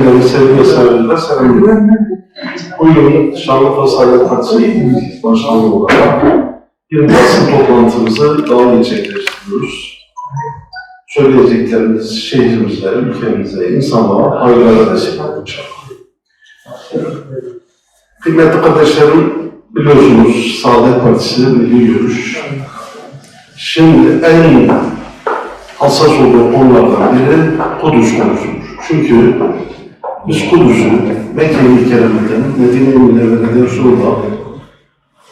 Beni sevgi ve saygıyla selamlıyorum. Bugün Şanlıurfa Saadet Partisi Başkanı olarak bir basın toplantımızı daha gerçekleştiriyoruz. Söyleyeceklerimiz şehrimize, ülkemize, insanlığa hayırlara vesile olacak. Kıymetli kardeşlerim, biliyorsunuz Saadet Partisi milli görüş. Şimdi en hassas olduğu konulardan biri Kudüs konusudur. Çünkü biz Kudüs'ü Mekke-i Mükerreme'den, Medine-i Münevvere'den sonra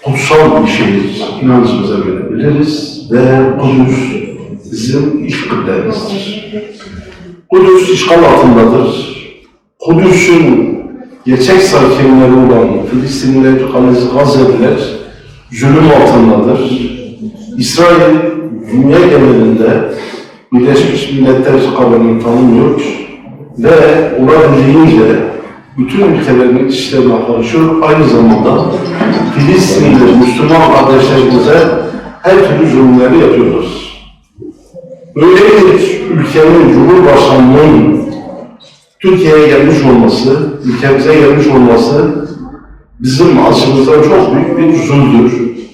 kutsal bir şehir inancımıza göre biliriz ve Kudüs bizim iç kıblemizdir. Kudüs işgal altındadır. Kudüs'ün gerçek sakinleri olan Filistinliler, Gazze'liler zulüm altındadır. İsrail dünya genelinde Birleşmiş Milletler kabulünü tanımıyor ve olabildiğince bütün ülkelerin işlerine karışıyor. Aynı zamanda Filistinli Müslüman kardeşlerimize her türlü zulümleri yapıyorlar. Böyle bir ülkenin Cumhurbaşkanlığının Türkiye'ye gelmiş olması, ülkemize gelmiş olması bizim açımızdan çok büyük bir zulümdür.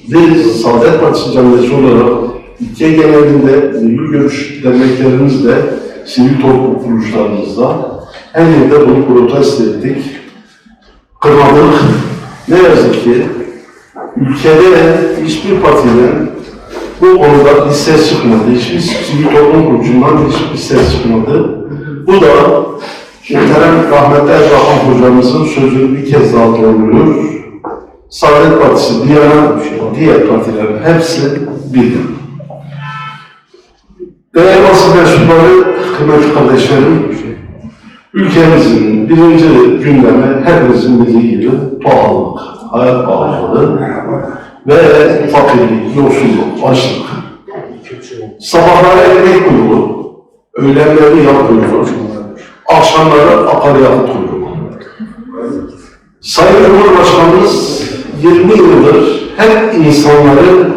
Biz Saadet Partisi Camiası olarak ülke genelinde milli görüş derneklerimizle, sivil toplum kuruluşlarımızda her yerde bunu protesto ettik. Kınadık. Ne yazık ki ülkede hiçbir partinin bu konuda bir ses çıkmadı. Hiçbir sivil toplum kuruluşundan hiçbir ses çıkmadı. Bu da muhterem rahmetli Erbakan hocamızın sözünü bir kez daha doğruluyor. Saadet Partisi, diğer, diğer partilerin hepsi birdir. Değerli basın mensupları, kıymetli kardeşlerim, ülkemizin birinci gündemi hepimizin bildiği gibi pahalılık, hayat pahalılığı ve fakirlik, yoksulluk, açlık. Sabahları ekmek kuyruğu, öğlenleri yağ kuyruğu, akşamları akaryakıt kuyruğu. Sayın Cumhurbaşkanımız 20 yıldır hep insanları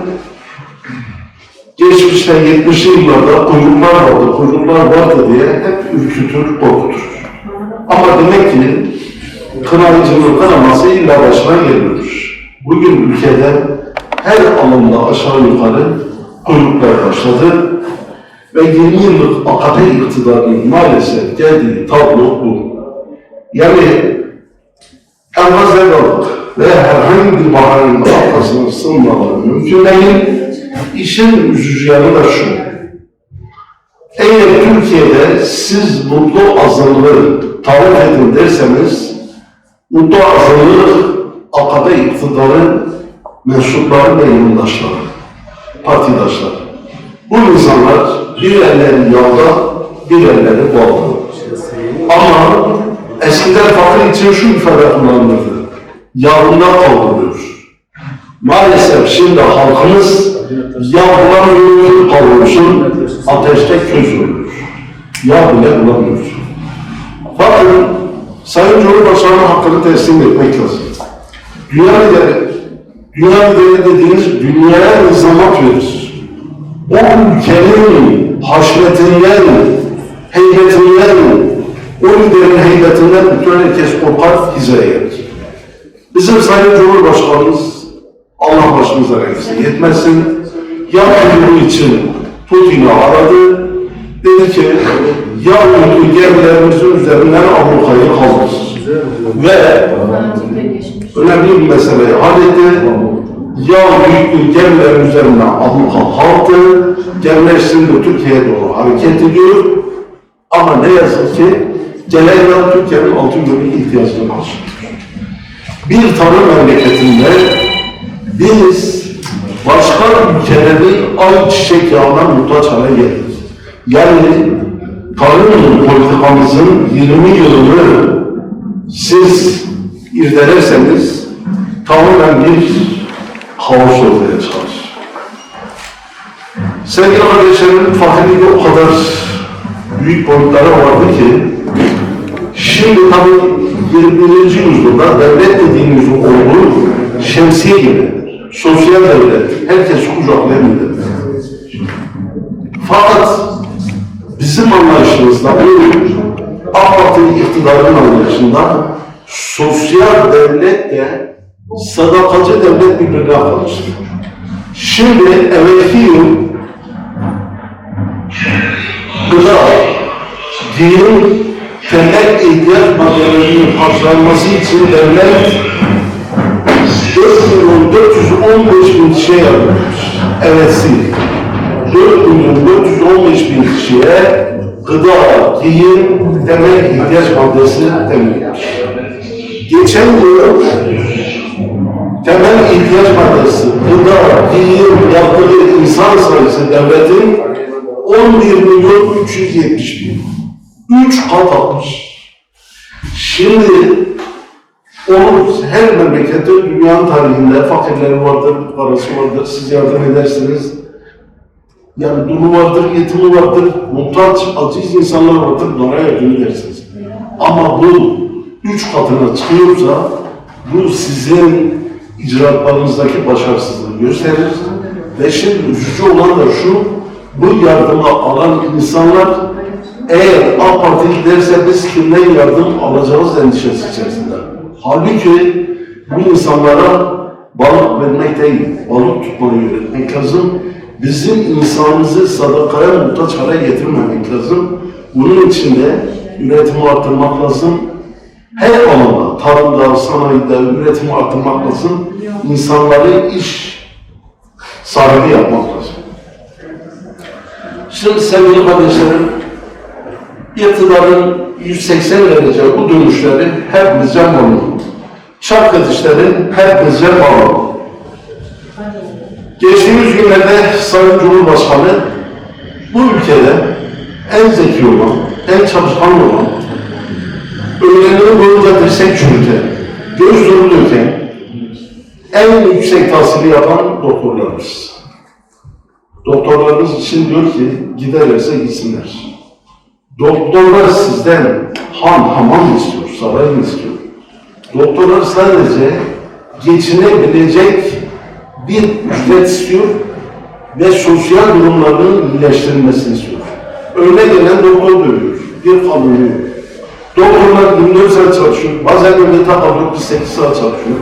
geçmişte 70'li yıllarda kuyruklar vardı, kuyruklar vardı diye hep ürkütür, korkutur. Ama demek ki kınayıcının kınaması illa başına geliyordur. Bugün ülkede her alımda aşağı yukarı kuyruklar başladı ve 20 yıllık AKP iktidarının maalesef geldiği tablo bu. Yani enkaz evlalık ve herhangi bir bahanın arkasına sığınmaları mümkün değil. İşin üzücü yanı da şu. Eğer Türkiye'de siz mutlu azınlığı tarif edin derseniz, mutlu azınlığı AKP iktidarı mensupları ve yoldaşları, partidaşları. Bu insanlar bir elleri yağda, bir elleri bağlı. Ama eskiden fakir için şu ifade kullanılırdı. Yağında kavruluyor. Maalesef şimdi halkımız yağ bulamıyor, kavrulsun, ateşte köz oluyor. Yağ bile bulamıyor. Bakın, Sayın Cumhurbaşkanı hakkını teslim etmek lazım. Dünya lideri, dünya lideri dediğiniz dünyaya nizamat verir. O ülkenin haşmetinden, heybetinden, o liderin heybetinden bütün herkes korkar, hizaya gelir. Bizim Sayın Cumhurbaşkanımız Allah başımıza eksik yetmesin. Yaptığı için Putin'i aradı. Dedi ki ya uydu gemilerimizin üzerinden Avrupa'yı kaldır. Ve önemli bir meseleyi halletti. Ya büyük gemilerin üzerinden Avrupa kalktı. Gemiler şimdi Türkiye'ye doğru hareket ediyor. Ama ne yazık ki gelen Türkiye'nin altın gölü ihtiyacını karşılıyor. Bir tanrı memleketinde biz başka ülkelerin ay çiçek yağına muhtaç hale geldik. Yani tarım politikamızın 20 yılını siz irdelerseniz tamamen bir kaos ortaya çıkar. Sevgili kardeşlerim, fakirlik o kadar büyük boyutlara vardı ki şimdi tabii 21. yüzyılda devlet dediğimiz olgu şemsiye gibi sosyal devlet, herkes kucaklayabilir. Fakat bizim anlayışımızda bu AK Parti iktidarın anlayışında sosyal devlet de sadakacı devlet birbirine karıştı. Şimdi evvelki yıl gıda, giyim, temel ihtiyaç maddelerinin karşılanması için devlet 4 milyon 415 bin kişiye yardım etmiş. Evetsi. 4 milyon 415 bin kişiye gıda, giyim, temel ihtiyaç maddesi temin etmiş. Geçen yıl temel ihtiyaç maddesi, gıda, giyim yaptığı insan sayısı devletin 11 milyon 370 bin. 3 kat artmış. Şimdi onu her memlekette dünyanın tarihinde fakirleri vardır, parası vardır, siz yardım edersiniz. Yani durumu vardır, yetimi vardır, muhtaç, aciz insanlar vardır, bunlara yardım edersiniz. Ama bu üç katına çıkıyorsa, bu sizin icraatlarınızdaki başarısızlığı gösterir. Ve şimdi üzücü olan da şu, bu yardımı alan insanlar eğer AK Parti giderse biz kimden yardım alacağız endişesi içerisinde. Halbuki bu insanlara balık vermek değil, balık tutmayı öğretmek lazım. Bizim insanımızı sadakaya muhtaç hale getirmemek lazım. Bunun için de üretimi arttırmak lazım. Her alanda, tarımda, sanayide üretimi arttırmak lazım. İnsanları iş sahibi yapmak lazım. Şimdi sevgili kardeşlerim, iktidarın 180 derece bu dönüşleri hepimizce bağlı. Çark atışları hepimizce bağlı. Geçtiğimiz günlerde Sayın Cumhurbaşkanı bu ülkede en zeki olan, en çalışkan olan, öğrenimi boyunca dirsek çürüten, göz nuru en yüksek tahsili yapan doktorlarımız. Doktorlarımız için diyor ki giderlerse gitsinler. Doktorlar sizden han hamam istiyor, saray istiyor? Doktorlar sadece geçinebilecek bir ücret istiyor ve sosyal durumlarının iyileştirilmesini istiyor. Önüne gelen doktor dövüyor, bir kalınıyor. Doktorlar 24 saat çalışıyor, bazen öyle takılıyor, 8 saat çalışıyor.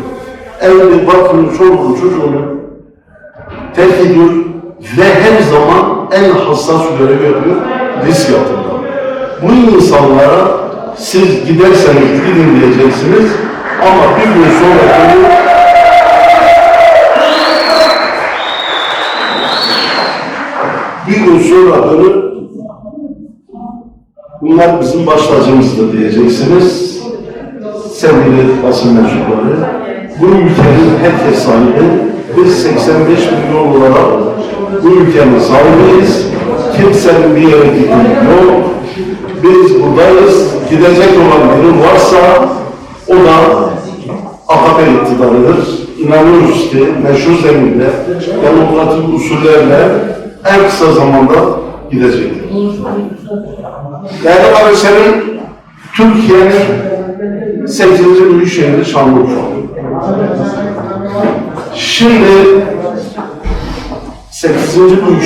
Evde bakıyor, çoluğunu, çocuğunu terk ediyor ve her zaman en hassas görevi yapıyor, risk altında. Bu insanlara siz giderseniz gidin diyeceksiniz ama bir gün sonra bunu bir gün sonra dönüp bunlar bizim baş tacımızdır diyeceksiniz. Sevgili basın mensupları, bu ülkenin herkes sahibi, biz 85 milyon olarak bu ülkenin sahibiyiz. Kimsenin bir yere gittiği yok. Biz buradayız. Gidecek olan biri varsa o da AKP iktidarıdır. İnanıyoruz ki meşru zeminde demokratik usullerle en kısa zamanda gidecektir. Değerli kardeşlerim, Türkiye'nin 8. büyük şehri Şanlıurfa. Şimdi 8. büyük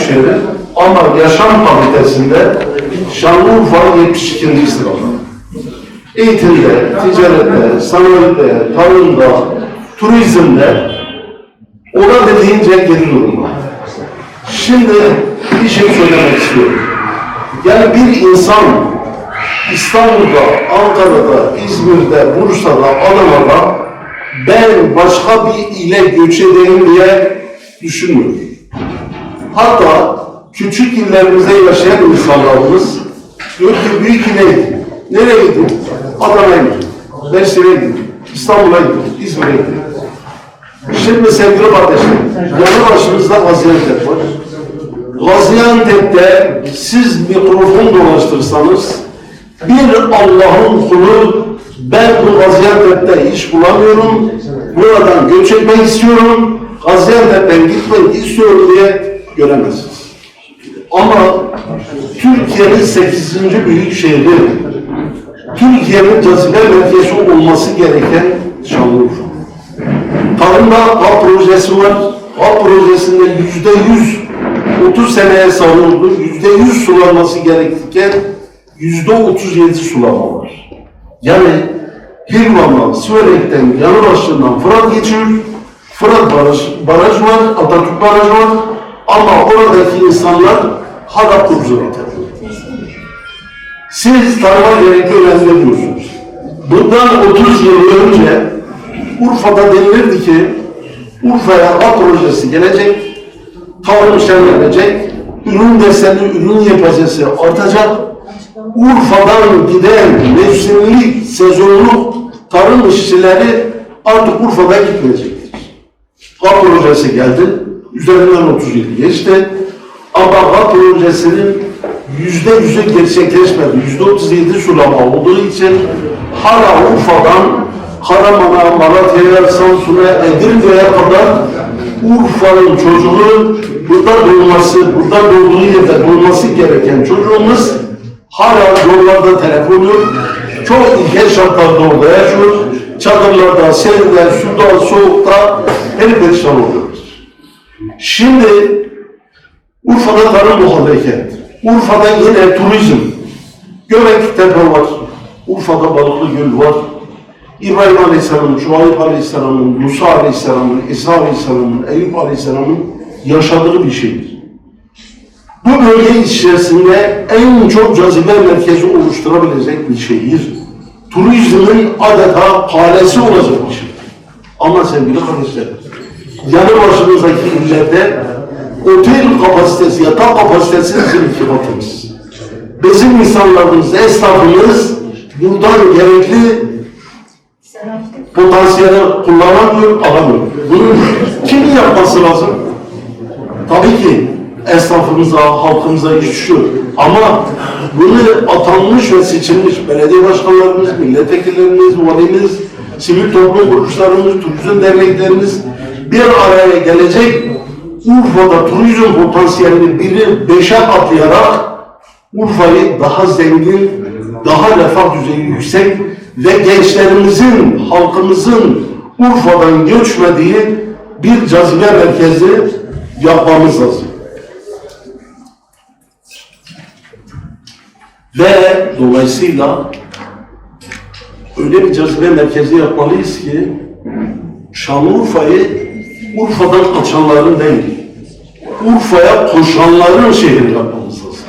ama yaşam kalitesinde Şanlıurfa 72. sırada. Eğitimde, ticarette, sanayide, tarımda, turizmde ona dediğince geri durumda. Şimdi bir şey söylemek istiyorum. Yani bir insan İstanbul'da, Ankara'da, İzmir'de, Bursa'da, Adana'da ben başka bir ile göç edeyim diye düşünmüyor. Hatta küçük illerimizde yaşayan insanlarımız diyor ki büyük ile. Nereye gidin? Adana'ya gidin. Mersin'e gidin. İstanbul'a gidin. İzmir'e gidin. Şimdi sevgili kardeşim, yanı başımızda Gaziantep var. Gaziantep'te siz mikrofon dolaştırsanız bir Allah'ın kulu ben bu Gaziantep'te iş bulamıyorum, buradan göç etmek istiyorum, Gaziantep'ten gitmek istiyorum diye göremezsiniz. Ama Türkiye'nin 8. büyük şehri, Türkiye'nin cazibe merkezi olması gereken Şanlıurfa. Tarımda HAP projesi var. HAP projesinde yüzde yüz 30 seneye savunuldu. Yüzde yüz sulanması gerekirken yüzde otuz yedi sulama var. Yani Hilvan'dan, Siverek'ten, Yanıbaşı'ndan Fırat geçiyor. Fırat baraj, baraj var, Atatürk barajı var. Ama oradaki insanlar hala kurzu yeter. Siz tarıma gerekli önemli. Bundan 30 yıl önce Urfa'da denilirdi ki Urfa'ya at projesi gelecek, tarım şenlenecek, ürün desenli, ürün yapacası artacak. Urfa'dan giden mevsimlik, sezonluk tarım işçileri artık Urfa'da gitmeyecektir. GAP projesi geldi. Üzerinden 30 yıl geçti. Ama GAP projesinin yüzde yüzü gerçekleşmedi. Yüzde 37 sulama olduğu için hala Urfa'dan Karaman'a, Malatya'ya, Samsun'a, Edirne'ye kadar Urfa'nın çocuğu burada doğması, burada doğduğu yerde doğması gereken çocuğumuz hala yollarda telef oluyor. Çok ilkel şartlarda orada yaşıyor. Çadırlarda, selde, suda, soğukta her perişan oluyoruz. Şimdi Urfa'da tarım haldeyken, Urfa'da yine turizm, Göbekli Tepe var, Urfa'da Balıklı Göl var, İbrahim Aleyhisselam'ın, Şuayb Aleyhisselam'ın, Musa Aleyhisselam'ın, İsa Aleyhisselam'ın, Eyüp Aleyhisselam'ın yaşadığı bir şehir. Bu bölge içerisinde en çok cazibe merkezi oluşturabilecek bir şehir. Turizmin adeta kalesi olacak bir şehir. Ama sevgili kardeşler, yanı başımızdaki illerde otel kapasitesi, yatak kapasitesi bizim iki katımız. Bizim insanlarımız, esnafımız buradan gerekli potansiyeli kullanamıyor, alamıyor. Bunun kimin yapması lazım? Tabii ki esnafımıza, halkımıza iş düşüyor. Ama bunu atanmış ve seçilmiş belediye başkanlarımız, milletvekillerimiz, valimiz, sivil toplum kuruluşlarımız, turizm derneklerimiz bir araya gelecek Urfa'da turizm potansiyelini biri beşe katlayarak Urfa'yı daha zengin, daha refah düzeyi yüksek ve gençlerimizin, halkımızın Urfa'dan göçmediği bir cazibe merkezi yapmamız lazım. Ve dolayısıyla öyle bir cazibe merkezi yapmalıyız ki Şanlıurfa'yı Urfa'dan kaçanların değil, Urfa'ya koşanların şehri yapmamız lazım.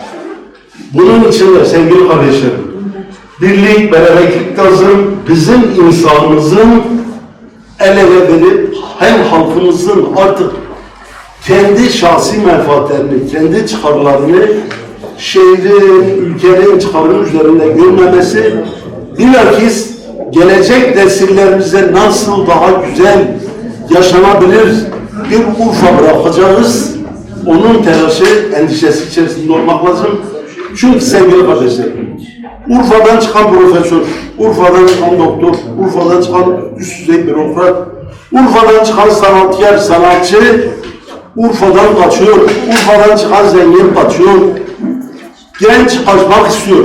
Bunun için de sevgili kardeşlerim, birlik, beraberlik lazım. Bizim insanımızın el ele verip hem halkımızın artık kendi şahsi menfaatlerini, kendi çıkarlarını şehrin, ülkenin çıkarının üzerinde görmemesi bilakis gelecek nesillerimize nasıl daha güzel yaşanabilir bir Urfa bırakacağız. Onun telaşı, endişesi içerisinde olmak lazım. Çünkü sevgili kardeşlerim, Urfa'dan çıkan profesör, Urfa'dan çıkan doktor, Urfa'dan çıkan üst düzey bürokrat, Urfa'dan çıkan sanatkar, sanatçı, Urfa'dan kaçıyor, Urfa'dan çıkan zengin kaçıyor. Genç kaçmak istiyor.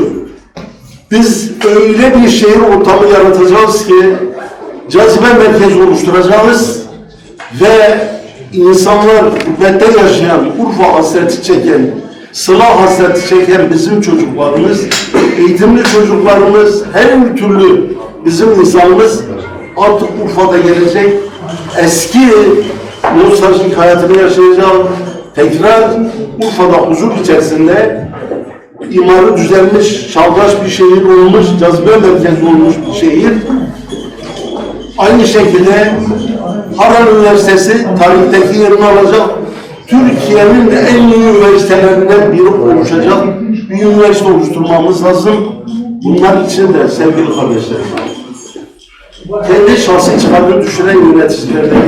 Biz öyle bir şehir ortamı yaratacağız ki cazibe merkezi oluşturacağız ve insanlar gurbette yaşayan, Urfa hasreti çeken, sıla hasreti çeken bizim çocuklarımız, eğitimli çocuklarımız, her türlü bizim insanımız artık Urfa'da gelecek, eski nostaljik hayatını yaşayacak, tekrar Urfa'da huzur içerisinde imarı düzelmiş, şalvaş bir şehir olmuş, cazibe merkezi olmuş bir şehir. Aynı şekilde Harran Üniversitesi tarihteki yerini alacak. Türkiye'nin en iyi üniversitelerinden biri oluşacak bir üniversite oluşturmamız lazım. Bunlar için de sevgili kardeşlerim, kendi şahsi çıkarını düşünen yöneticilerden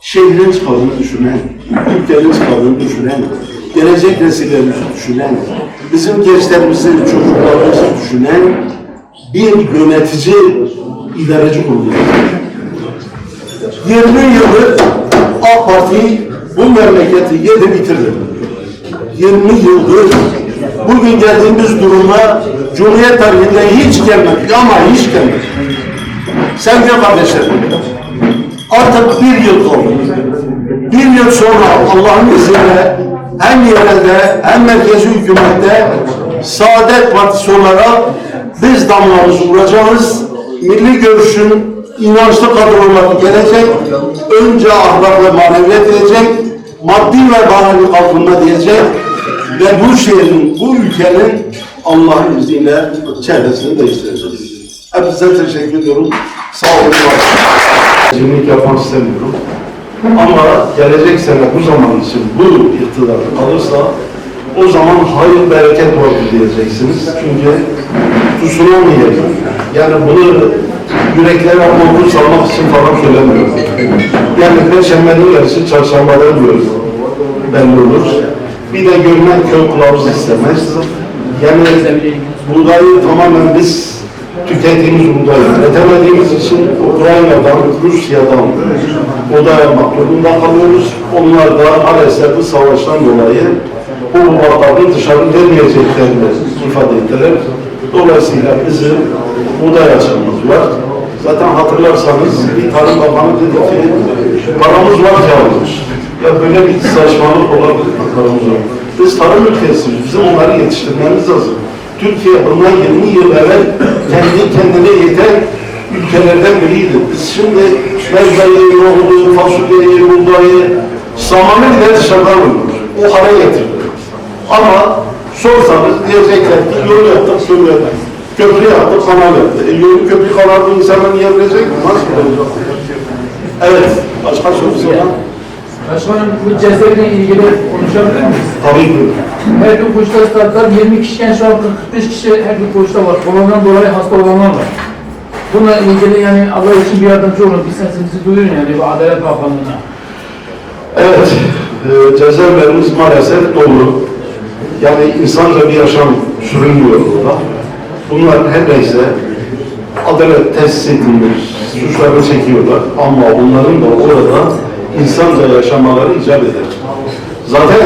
şehrin çıkarını düşünen, ülkenin çıkarını düşünen, gelecek nesillerimizi düşünen, bizim gençlerimizi, çocuklarımızı düşünen bir yönetici, idareci kurulu. 20 yıldır AK Parti bu memleketi yedi bitirdi. 20 yıldır bugün geldiğimiz duruma Cumhuriyet tarihinde hiç gelmedik ama hiç gelmedik. Sevgili kardeşlerim, artık bir yıl kaldı. Bir yıl sonra Allah'ın izniyle hem yerelde hem merkezi hükümette Saadet Partisi olarak biz damlamızı vuracağız. Milli görüşün inançlı kadroları gelecek. Önce ahlak ve maneviyat diyecek. Maddi ve manevi kalkınma diyecek. Ve bu şehrin, bu ülkenin Allah'ın izniyle çevresini değiştireceğiz. Hepinize teşekkür ediyorum. Sağ olun. Cimrilik yapmak istemiyorum. Ama gelecek sene bu zaman için bu iktidar kalırsa o zaman hayır bereket vardır diyeceksiniz. Çünkü tutunamayacak. Yani bunu yüreklere korku salmak için falan söylemiyorum. Yani Perşembenin yarısı çarşambadan diyoruz. Belli olur. Bir de görmen kör kılavuz istemez. Yani buğdayı tamamen biz tükettiğimiz buğdayı üretemediğimiz için Ukrayna'dan, Rusya'dan buğday almak durumunda kalıyoruz. Onlar da maalesef bu savaştan dolayı bu buğdayları dışarı vermeyeceklerini ifade ettiler. Dolayısıyla bizim buğday açığımız var. Zaten hatırlarsanız bir Tarım Bakanı dedi ki paramız var almış. Ya böyle bir saçmalık olabilir paramız var? Biz tarım ülkesiyiz. Bizim onları yetiştirmemiz lazım. Türkiye bundan 20 yıl evvel kendi kendine yeten ülkelerden biriydi. Biz şimdi mezbayı, yoğurdu, fasulyeyi, buğdayı, samanı bile dışarıdan alıyoruz. O hale getirdi. Ama sorsanız diyecekler ki yol yaptık, söyleyelim. Köprü yaptık, kanal yaptık. E, yolu köprü kanalı insanlar niye bilecek mi? Nasıl bilecek? Evet, başka sorusu olan? Başkanım bu cezaeviyle ilgili konuşabilir miyiz? Tabii ki. Her gün poşta statlar 20 kişiken şu an 45 kişi her gün poşta var. Koronadan dolayı hasta olanlar var. Bununla ilgili yani Allah için bir yardımcı olun. Bir sesimizi duyurun yani bu Adalet Bakanlığı'na. Evet, e, cezaevlerimiz maalesef dolu. Yani insanca bir yaşam sürünmüyor burada. Bunlar her neyse adalet tesis edilmiş, suçlarını çekiyorlar. Ama bunların da orada insanca yaşamaları icap eder. Zaten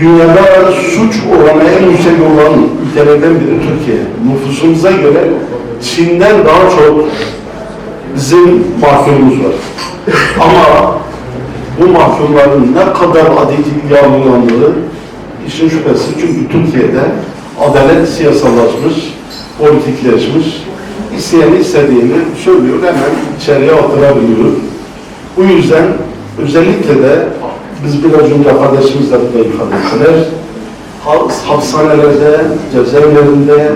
dünyada suç oranı en yüksek olan ülkelerden biri Türkiye. Nüfusumuza göre Çin'den daha çok bizim mahkumumuz var. Ama bu mahkumların ne kadar adeti yargılandığı işin şüphesi. Çünkü Türkiye'de adalet siyasallaşmış, politikleşmiş, isteyeni istediğini söylüyor, hemen içeriye attırabiliyor. Bu yüzden özellikle de biz biraz önce kardeşimiz de ifade ettiler. Ha- Hapishanelerde, cezaevlerinde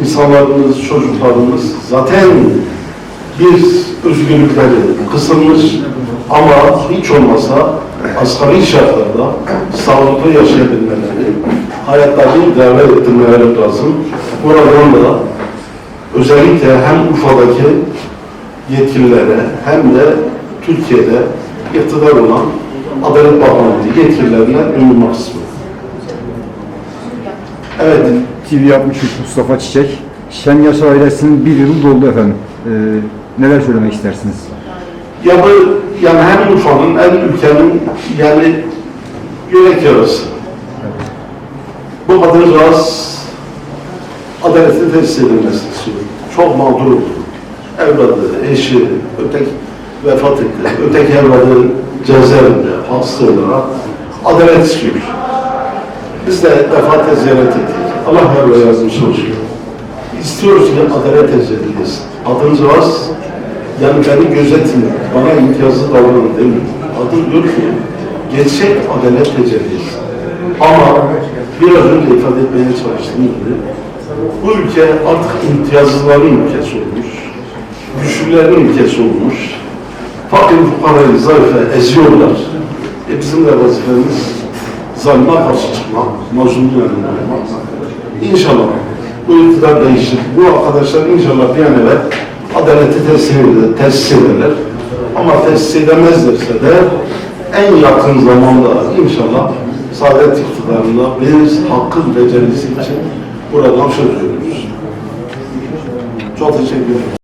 insanlarımız, çocuklarımız zaten bir özgürlükleri kısılmış ama hiç olmasa asgari şartlarda sağlıklı yaşayabilmeleri, hayatlarını devam ettirmeleri lazım. Buradan da özellikle hem Urfa'daki yetkililere hem de Türkiye'de iktidar olan Adalet Bakanlığı yetkililerine duyurmak istiyorum. Evet, TV yapmış Mustafa Çiçek. Şen Yaşar ailesinin bir yılı doldu efendim. Ee, neler söylemek istersiniz? Ya bu yani hem Urfa'nın hem ülkenin yani yürek yarası. Bu kadıncağız adaletin tesis edilmesini istiyor. Çok mağdur oldu. Evladı, eşi, öteki vefat etti. Öteki evladı cezaevinde, hasta olarak adalet istiyor. Biz de defaate ziyaret ettik. Allah ve yardımcısı olsun. İstiyoruz ki adalet edilsin. Kadıncağız yani beni gözetin, bana imtiyazlı davranın demiyor. Adı diyor ki, gerçek adalet tecelliyiz. Ama biraz önce ifade etmeye çalıştığım gibi, bu ülke artık imtiyazlıların ülkesi olmuş, güçlülerin ülkesi olmuş, fakir fukarayı, zayıfı eziyorlar. E bizim de vazifemiz zalime karşı çıkmak, mazlumun yanında olmak. İnşallah bu iktidar değişir. Bu arkadaşlar inşallah bir an evvel adaleti tesis ederler, tesis ederler. Ama tesis edemezlerse de en yakın zamanda inşallah saadet iktidarında biz hakkın becerisi için buradan söz veriyoruz. Çok teşekkür ederim.